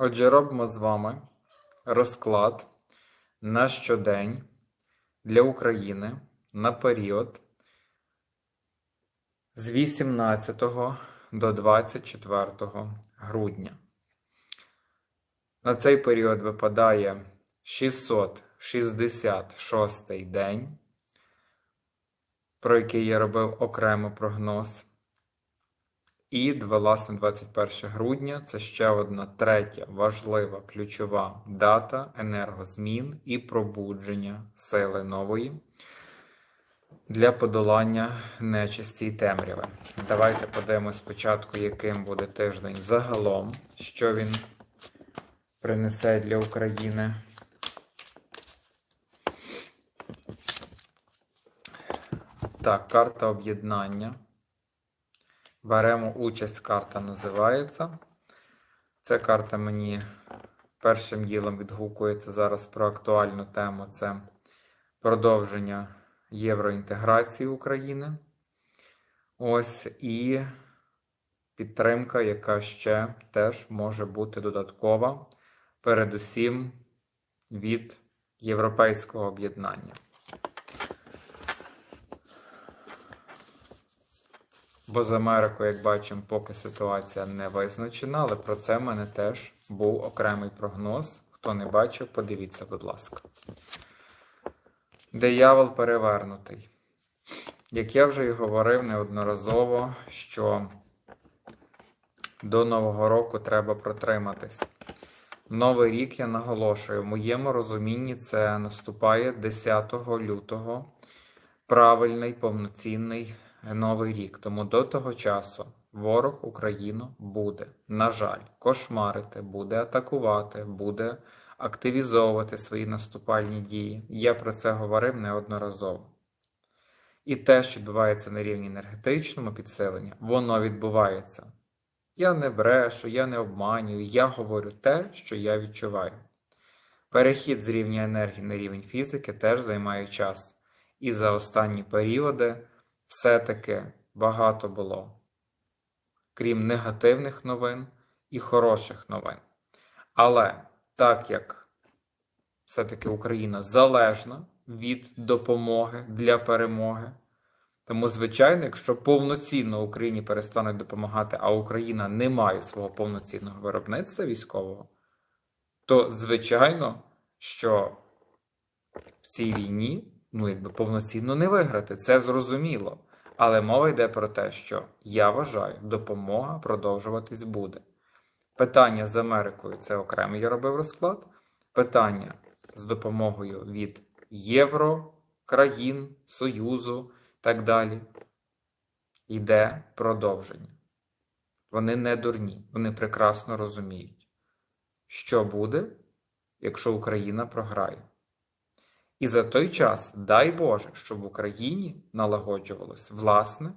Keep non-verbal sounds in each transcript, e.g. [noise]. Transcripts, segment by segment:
Отже, робимо з вами розклад на щодень для України на період з 18 до 24 грудня. На цей період випадає 666 день, про який я робив окремий прогноз. І, власне, 21 грудня це ще одна третя важлива ключова дата енергозмін і пробудження сили нової для подолання нечисті й темряви. Давайте подивимось спочатку, яким буде тиждень загалом, що він принесе для України. Так, карта об'єднання. Беремо участь, карта називається. Ця карта мені першим ділом відгукується зараз про актуальну тему це продовження євроінтеграції України. Ось і підтримка, яка ще теж може бути додаткова, передусім від європейського об'єднання. Бо з Америкою, як бачимо, поки ситуація не визначена, але про це в мене теж був окремий прогноз. Хто не бачив, подивіться, будь ласка. Диявол перевернутий. Як я вже і говорив неодноразово, що до Нового року треба протриматись. Новий рік, я наголошую, в моєму розумінні це наступає 10 лютого. Правильний повноцінний новий рік. Тому до того часу ворог Україну буде, на жаль, кошмарити, буде атакувати, буде активізовувати свої наступальні дії. Я про це говорив неодноразово. І те, що відбувається на рівні енергетичному підсилення, воно відбувається. Я не брешу, я не обманюю, я говорю те, що я відчуваю. Перехід з рівня енергії на рівень фізики теж займає час. І за останні періоди все-таки багато було, крім негативних новин і хороших новин. Але так як все-таки Україна залежна від допомоги для перемоги, тому, звичайно, якщо повноцінно Україні перестануть допомагати, а Україна не має свого повноцінного виробництва військового, то звичайно, що в цій війні ну, якби повноцінно не виграти. Це зрозуміло. Але мова йде про те, що я вважаю, допомога продовжуватись буде. Питання з Америкою це окремий я робив розклад. Питання з допомогою від Євро, країн, Союзу так далі. Йде продовження. Вони не дурні, вони прекрасно розуміють, що буде, якщо Україна програє. І за той час, дай Боже, щоб в Україні налагоджувалось власне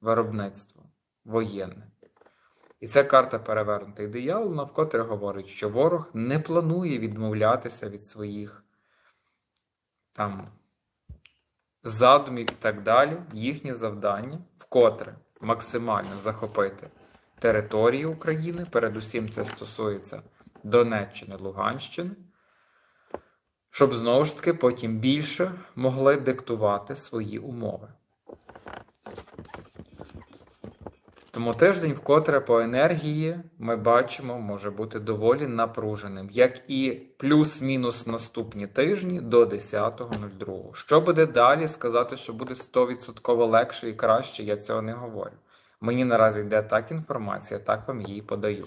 виробництво воєнне. І ця карта перевернутий диявол, навкотре говорить, що ворог не планує відмовлятися від своїх там задумів і так далі. Їхнє завдання вкотре максимально захопити території України. Передусім, це стосується Донеччини, Луганщини щоб знову ж таки потім більше могли диктувати свої умови. Тому тиждень, вкотре по енергії, ми бачимо, може бути доволі напруженим, як і плюс-мінус наступні тижні до 10.02. Що буде далі, сказати, що буде 100% легше і краще, я цього не говорю. Мені наразі йде так інформація, так вам її подаю.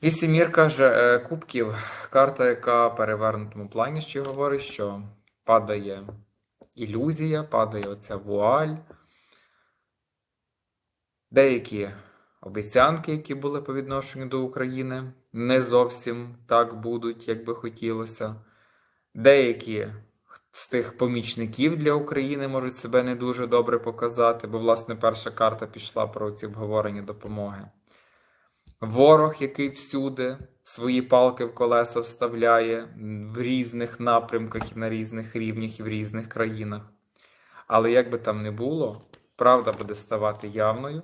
І сімірка ж е, кубків, карта, яка в перевернутому плані ще говорить, що падає ілюзія, падає оця вуаль. Деякі обіцянки, які були по відношенню до України, не зовсім так будуть, як би хотілося. Деякі з тих помічників для України можуть себе не дуже добре показати, бо, власне, перша карта пішла про ці обговорення допомоги. Ворог, який всюди свої палки в колеса вставляє в різних напрямках і на різних рівнях і в різних країнах. Але як би там не було, правда буде ставати явною,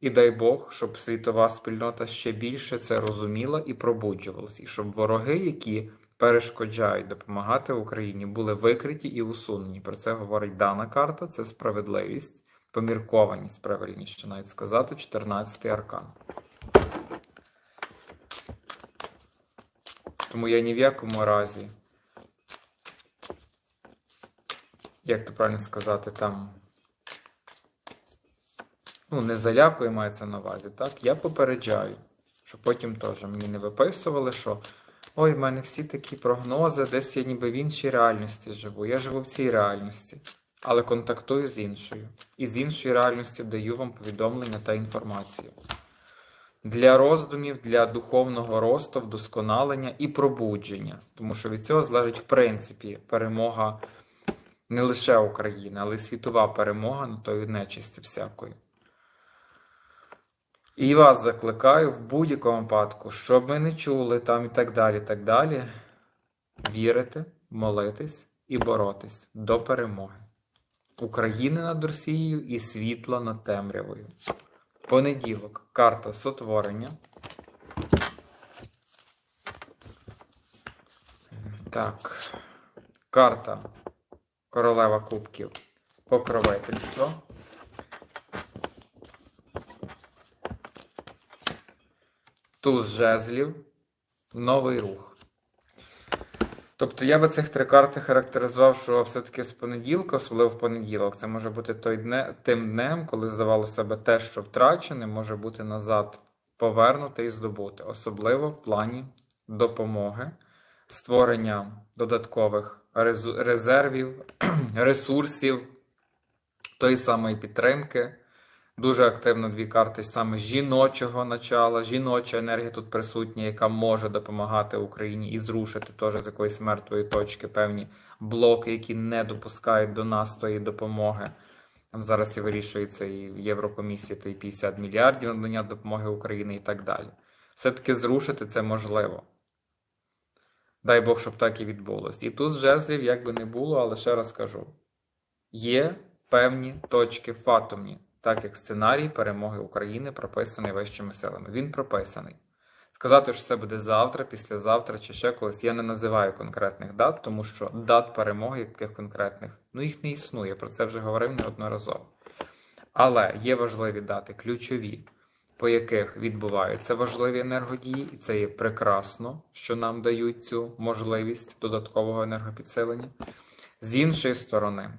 І дай Бог, щоб світова спільнота ще більше це розуміла і пробуджувалась, і щоб вороги, які перешкоджають допомагати Україні, були викриті і усунені. Про це говорить дана карта: це справедливість, поміркованість, правильніше навіть сказати, 14-й аркан. Тому я ні в якому разі, як то правильно сказати, там ну, не залякую, мається на увазі, так? Я попереджаю, щоб потім теж мені не виписували, що ой, в мене всі такі прогнози, десь я ніби в іншій реальності живу. Я живу в цій реальності, але контактую з іншою. І з іншої реальності даю вам повідомлення та інформацію. Для роздумів, для духовного росту, вдосконалення і пробудження. Тому що від цього залежить, в принципі, перемога не лише України, але й світова перемога над тою нечисті всякою. І вас закликаю в будь-якому випадку, щоб ми не чули там і так далі, так далі, вірити, молитись і боротись до перемоги. України над Росією і світла над темрявою. Понеділок. Карта сотворення. Так. Карта Королева Кубків. Покровительство. Туз жезлів. Новий рух. Тобто я би цих три карти характеризував, що все-таки з понеділка, особливо в понеділок, це може бути той дне, тим днем, коли здавало себе те, що втрачене, може бути назад повернуте і здобути, особливо в плані допомоги, створення додаткових резервів, [clears throat] ресурсів, тої самої підтримки. Дуже активно дві карти саме жіночого начала, жіноча енергія тут присутня, яка може допомагати Україні і зрушити теж з якоїсь мертвої точки певні блоки, які не допускають до нас тої допомоги. Там зараз і вирішується і в Єврокомісії то і 50 мільярдів надання допомоги Україні і так далі. Все-таки зрушити це можливо. Дай Бог, щоб так і відбулось. І тут жезлів, як би не було, але ще раз кажу: є певні точки фатумні так як сценарій перемоги України прописаний вищими силами. Він прописаний. Сказати, що це буде завтра, післязавтра чи ще колись, я не називаю конкретних дат, тому що дат перемоги яких конкретних, ну їх не існує, про це вже говорив неодноразово. Але є важливі дати, ключові, по яких відбуваються важливі енергодії, і це є прекрасно, що нам дають цю можливість додаткового енергопідсилення. З іншої сторони,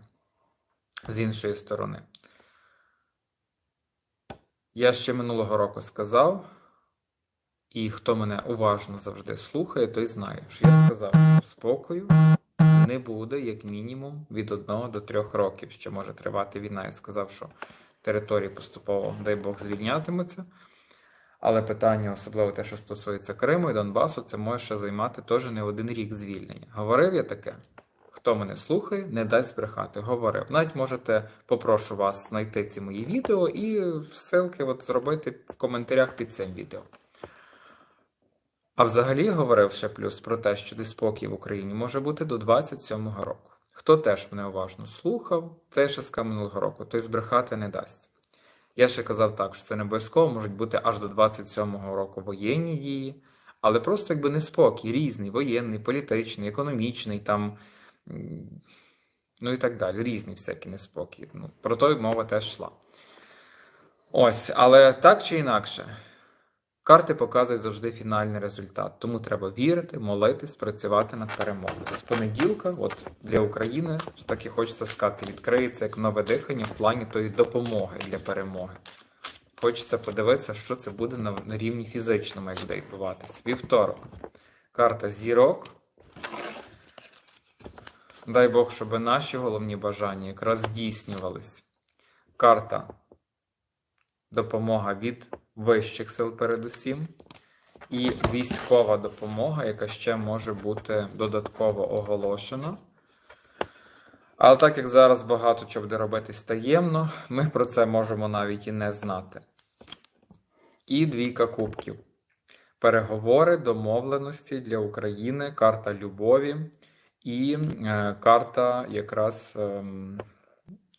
з іншої сторони, я ще минулого року сказав, і хто мене уважно завжди слухає, той знає, що я сказав, що спокою не буде, як мінімум, від одного до трьох років. Ще може тривати війна. Я сказав, що території поступово, дай Бог, звільнятимуться. Але питання, особливо те, що стосується Криму і Донбасу, це може ще займати теж не один рік звільнення. Говорив я таке? Хто мене слухає, не дасть збрехати. Говорив. Навіть можете, попрошу вас знайти ці мої відео і ссылки от зробити в коментарях під цим відео. А взагалі говорив ще плюс про те, що диспокій в Україні може бути до 27-го року. Хто теж мене уважно слухав, це ще сказав минулого року, той збрехати не дасть. Я ще казав так, що це не обов'язково можуть бути аж до 27-го року воєнні дії, але просто якби неспокій, різний, воєнний, політичний, економічний, там ну і так далі. Різні всякі неспокій. Ну, Про то мова теж йшла. Ось, але так чи інакше, карти показують завжди фінальний результат. Тому треба вірити, молитись, працювати над перемогою. З понеділка, от для України, так і хочеться сказати, відкриється як нове дихання в плані тої допомоги для перемоги. Хочеться подивитися, що це буде на рівні фізичному, як буде відбуватися. Вівторок. Карта зірок. Дай Бог, щоб наші головні бажання якраз здійснювались. Карта допомога від вищих сил передусім. І військова допомога, яка ще може бути додатково оголошена. Але так як зараз багато чого буде робитись таємно, ми про це можемо навіть і не знати. І двійка кубків. Переговори, домовленості для України, карта любові. І е, карта якраз ем,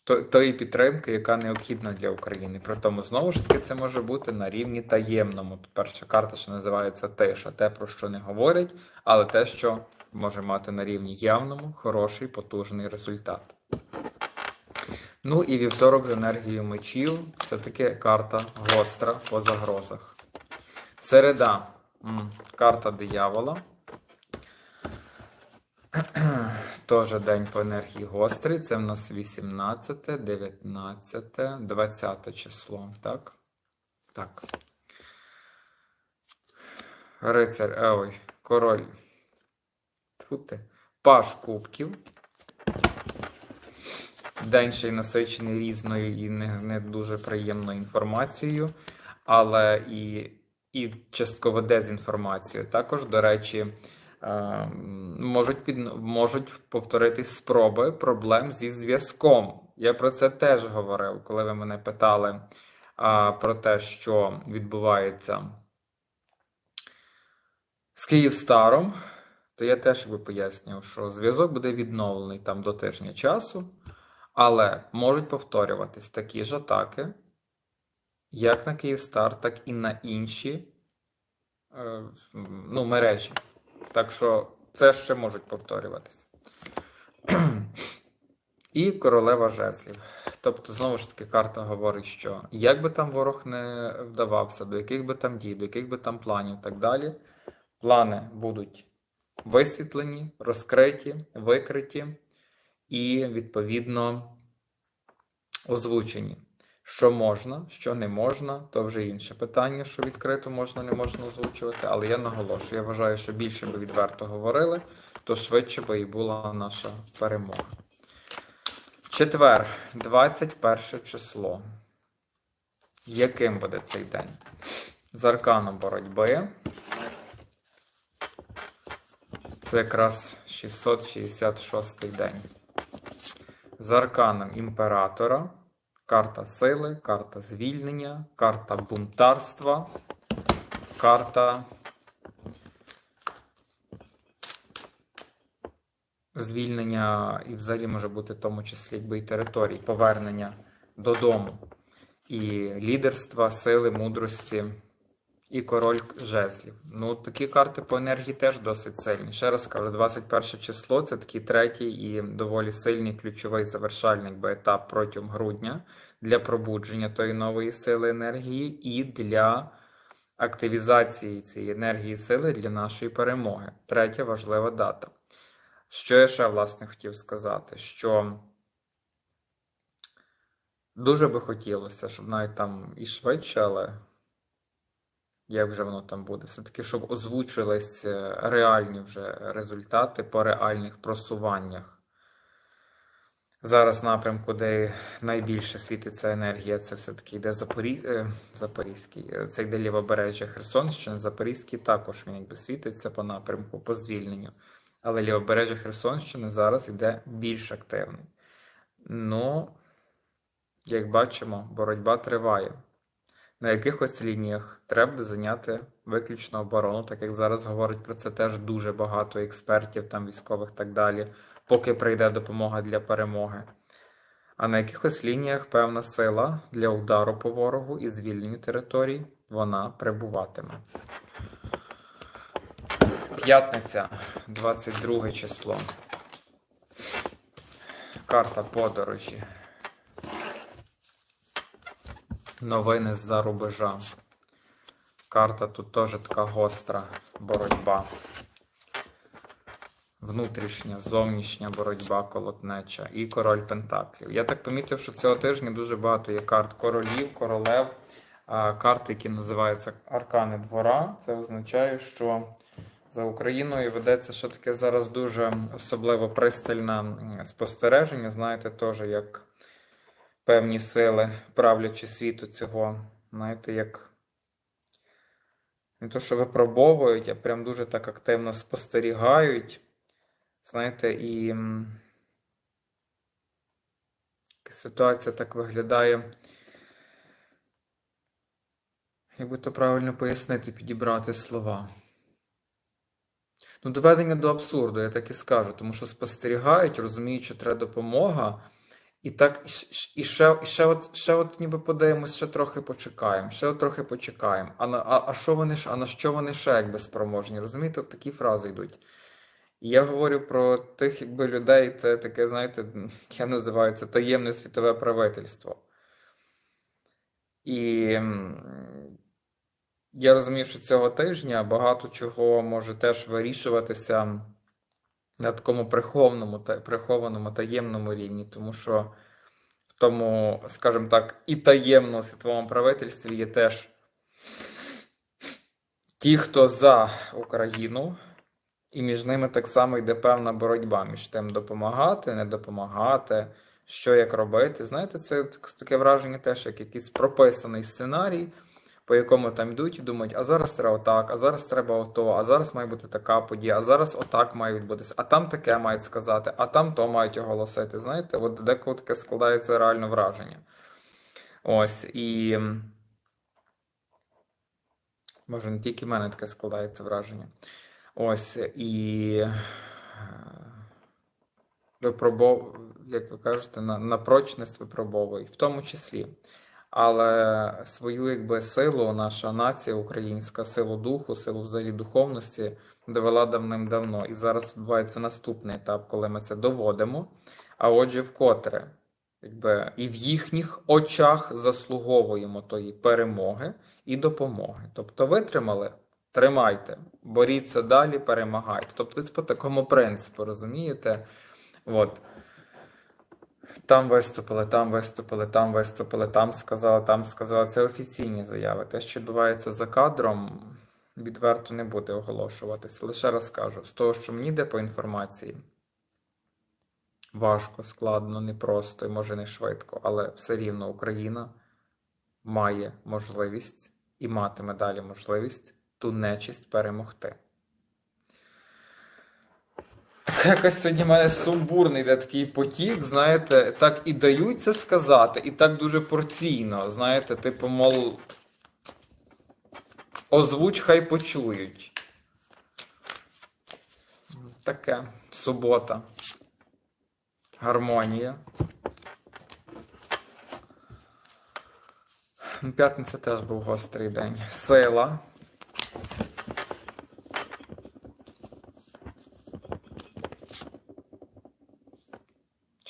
тої підтримки, яка необхідна для України. При тому, знову ж таки, це може бути на рівні таємному. Перша карта, що називається тиша, те, про що не говорять, але те, що може мати на рівні явному, хороший, потужний результат. Ну і вівторок з енергією мечів це таки карта гостра по загрозах. Середа. Карта диявола. [clears throat] Тоже день по енергії гострий. Це в нас 18, 19, 20 число. Так? Так. Рицар, е, ой, король. Тьфу ти. Паш кубків. День ще й насичений різною і не, не дуже приємною інформацією, але і, і частково дезінформацією. Також, до речі, можуть, під, можуть повторитись спроби проблем зі зв'язком. Я про це теж говорив, коли ви мене питали про те, що відбувається з Київстаром, то я теж би пояснював, що зв'язок буде відновлений там до тижня часу. Але можуть повторюватись такі ж атаки, як на Київстар, так і на інші е, ну, мережі. Так що це ще можуть повторюватись. І королева жезлів. Тобто, знову ж таки, карта говорить, що як би там ворог не вдавався, до яких би там дій, до яких би там планів і так далі, плани будуть висвітлені, розкриті, викриті і, відповідно, озвучені. Що можна, що не можна, то вже інше питання, що відкрито можна, не можна озвучувати. Але я наголошую, я вважаю, що більше би відверто говорили, то швидше би і була наша перемога. Четвер, 21 число. Яким буде цей день? З арканом боротьби. Це якраз 666 день. З арканом імператора. Карта сили, карта звільнення, карта бунтарства, карта звільнення, і взагалі може бути в тому числі якби і територій, повернення додому, і лідерства, сили, мудрості, і король жезлів. Ну, такі карти по енергії теж досить сильні. Ще раз кажу, 21 число це такий третій і доволі сильний ключовий завершальний би, етап протягом грудня для пробудження тої нової сили енергії і для активізації цієї енергії сили для нашої перемоги. Третя важлива дата. Що я ще власне хотів сказати? Що дуже би хотілося, щоб навіть там і швидше, але як вже воно там буде, все-таки, щоб озвучились е, реальні вже результати по реальних просуваннях. Зараз напрямку, де найбільше світиться енергія, це все-таки йде Запорі... е, Запорізький, е, це йде лівобережжя Херсонщини. Запорізький також він якби світиться по напрямку, по звільненню. Але лівобережжя Херсонщини зараз йде більш активний. Ну, як бачимо, боротьба триває. На якихось лініях треба зайняти виключно оборону, так як зараз говорить про це теж дуже багато експертів, там військових так далі, поки прийде допомога для перемоги. А на якихось лініях певна сила для удару по ворогу і звільненню територій вона прибуватиме. П'ятниця, 22 число. Карта подорожі. Новини з-за рубежа. Карта тут теж така гостра боротьба. Внутрішня, зовнішня боротьба колотнеча і король Пентаклів. Я так помітив, що цього тижня дуже багато є карт королів, королев, карти, які називаються Аркани двора. Це означає, що за Україною ведеться що таке зараз дуже особливо пристальне спостереження. Знаєте, теж як певні сили, правлячи світу цього, знаєте, як не то, що випробовують, а прям дуже так активно спостерігають. Знаєте, і ситуація так виглядає. Як би то правильно пояснити, підібрати слова. Ну, доведення до абсурду, я так і скажу, тому що спостерігають, розуміють, що треба допомога, І так, і, ще, і ще, от, ще от ніби подивимось, ще трохи почекаємо, ще от трохи почекаємо. А на, а, а що вони а на що вони ще якби спроможні? Розумієте, от такі фрази йдуть. І я говорю про тих якби людей, це таке, знаєте, я називаю це таємне світове правительство. І я розумію, що цього тижня багато чого може теж вирішуватися на такому прихованому, та- прихованому таємному рівні, тому що в тому, скажімо так, і таємному світовому правительстві є теж ті, хто за Україну, і між ними так само йде певна боротьба між тим допомагати, не допомагати, що як робити. Знаєте, це таке враження теж як якийсь прописаний сценарій, по якому там йдуть і думають, а зараз треба отак, а зараз треба ото, а зараз має бути така подія, а зараз отак має відбутися, а там таке мають сказати, а там то мають оголосити. Знаєте, от деколи таке складається реально враження. Ось і. Може, не тільки в мене таке складається враження. Ось і випробов, як ви кажете, на, на прочність випробовують, в тому числі. Але свою якби силу наша нація українська, силу духу, силу взагалі духовності довела давним-давно. І зараз відбувається наступний етап, коли ми це доводимо. А отже, вкотре, якби і в їхніх очах заслуговуємо тої перемоги і допомоги. Тобто витримали, тримайте, боріться далі, перемагайте. Тобто десь по такому принципу, розумієте? От. Там виступили, там виступили, там виступили, там сказали, там сказали. Це офіційні заяви. Те, що відбувається за кадром, відверто не буде оголошуватися. Лише розкажу. З того, що мені йде по інформації, важко, складно, непросто і може не швидко, але все рівно Україна має можливість і матиме далі можливість ту нечисть перемогти. Якось сьогодні в мене сумбурний йде такий потік, знаєте, так і дають це сказати, і так дуже порційно, знаєте, типу, мол, озвуч, хай почують. Таке. Субота. Гармонія. П'ятниця теж був гострий день. Сила.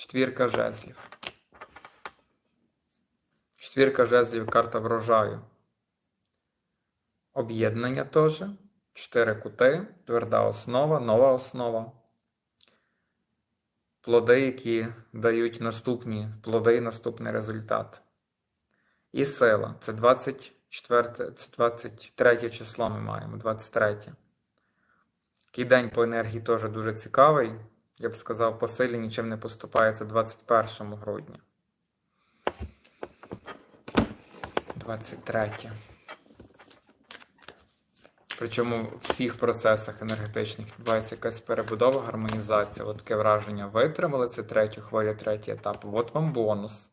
Четвірка жезлів. Четвірка жезлів карта врожаю. Об'єднання теж. Чотири кути, тверда основа, нова основа. Плоди, які дають наступні плоди і наступний результат. І сила. Це 24, це 23 число ми маємо, 23. Такий день по енергії теж дуже цікавий. Я б сказав, по силі нічим не поступається 21 грудня. 23. Причому в всіх процесах енергетичних відбувається якась перебудова, гармонізація. От таке враження. Витримали це третю хвилю, третій етап. От вам бонус.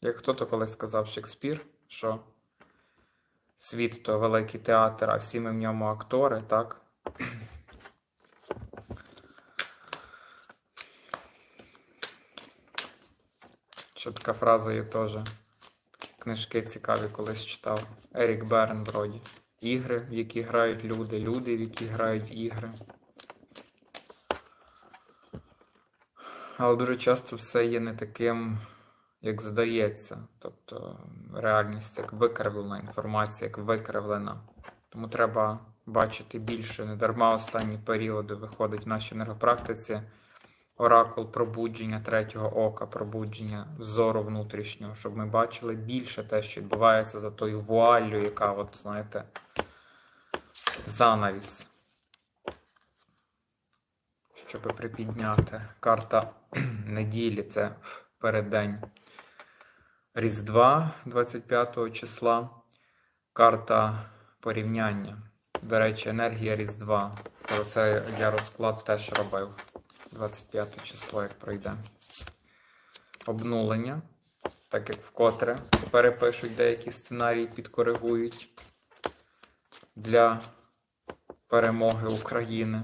Як хто-то колись сказав Шекспір, що світ то великий театр, а всі ми в ньому актори, так? Що така фраза є теж. Книжки цікаві колись читав. Ерік Берн вроді. Ігри, в які грають люди, люди, в які грають ігри. Але дуже часто все є не таким, як здається. Тобто реальність як викривлена, інформація як викривлена. Тому треба бачити більше. Не дарма останні періоди виходить в нашій енергопрактиці оракул пробудження третього ока, пробудження зору внутрішнього, щоб ми бачили більше те, що відбувається за тою вуаллю, яка, от, знаєте, занавіс. Щоб припідняти. Карта [clears throat] неділі це переддень Різдва 25 числа. Карта порівняння. До речі, енергія Різдва. Про це я розклад теж робив. 25 число, як пройде. Обнулення. Так як вкотре перепишуть деякі сценарії, підкоригують для перемоги України.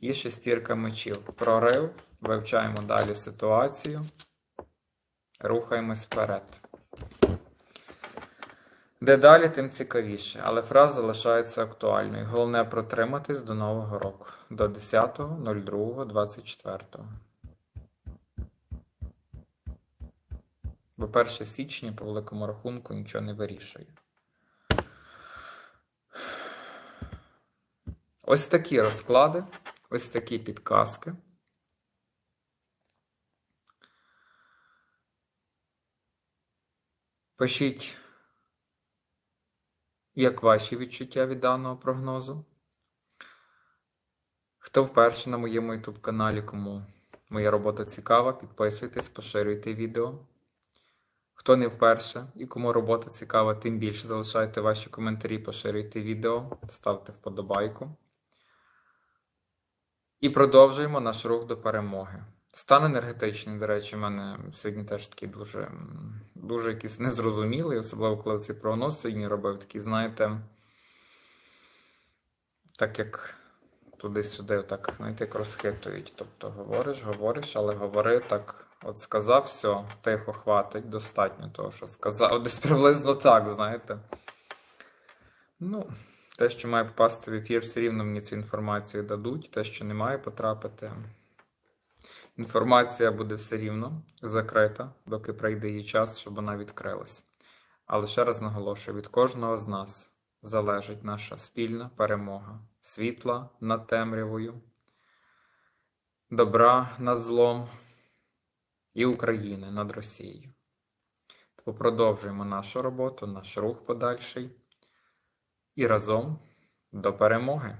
і шестірка мечів. Прорив. Вивчаємо далі ситуацію. Рухаємось вперед. Де далі, тим цікавіше, але фраза залишається актуальною. Головне протриматись до Нового року, до 10.02.24. Бо 1 січня по великому рахунку нічого не вирішує. Ось такі розклади, ось такі підказки. Пишіть, як ваші відчуття від даного прогнозу. Хто вперше на моєму YouTube каналі, кому моя робота цікава, підписуйтесь, поширюйте відео. Хто не вперше і кому робота цікава, тим більше залишайте ваші коментарі, поширюйте відео, ставте вподобайку. І продовжуємо наш рух до перемоги. Стан енергетичний, до речі, в мене сьогодні теж такий дуже, дуже якийсь незрозумілий, особливо коли цей прогноз сьогодні робив, такий, знаєте, так як туди-сюди, так, знаєте, як розхитують. Тобто говориш, говориш, але говори так, от сказав, все, тихо, хватить, достатньо того, що сказав. [laughs] Десь приблизно так, знаєте. Ну, те, що має попасти в ефір, все рівно мені цю інформацію дадуть. Те, що не має потрапити. Інформація буде все рівно закрита, доки прийде її час, щоб вона відкрилась. Але ще раз наголошую: від кожного з нас залежить наша спільна перемога, світла над темрявою, добра над злом і України над Росією. Тому продовжуємо нашу роботу, наш рух подальший і разом до перемоги.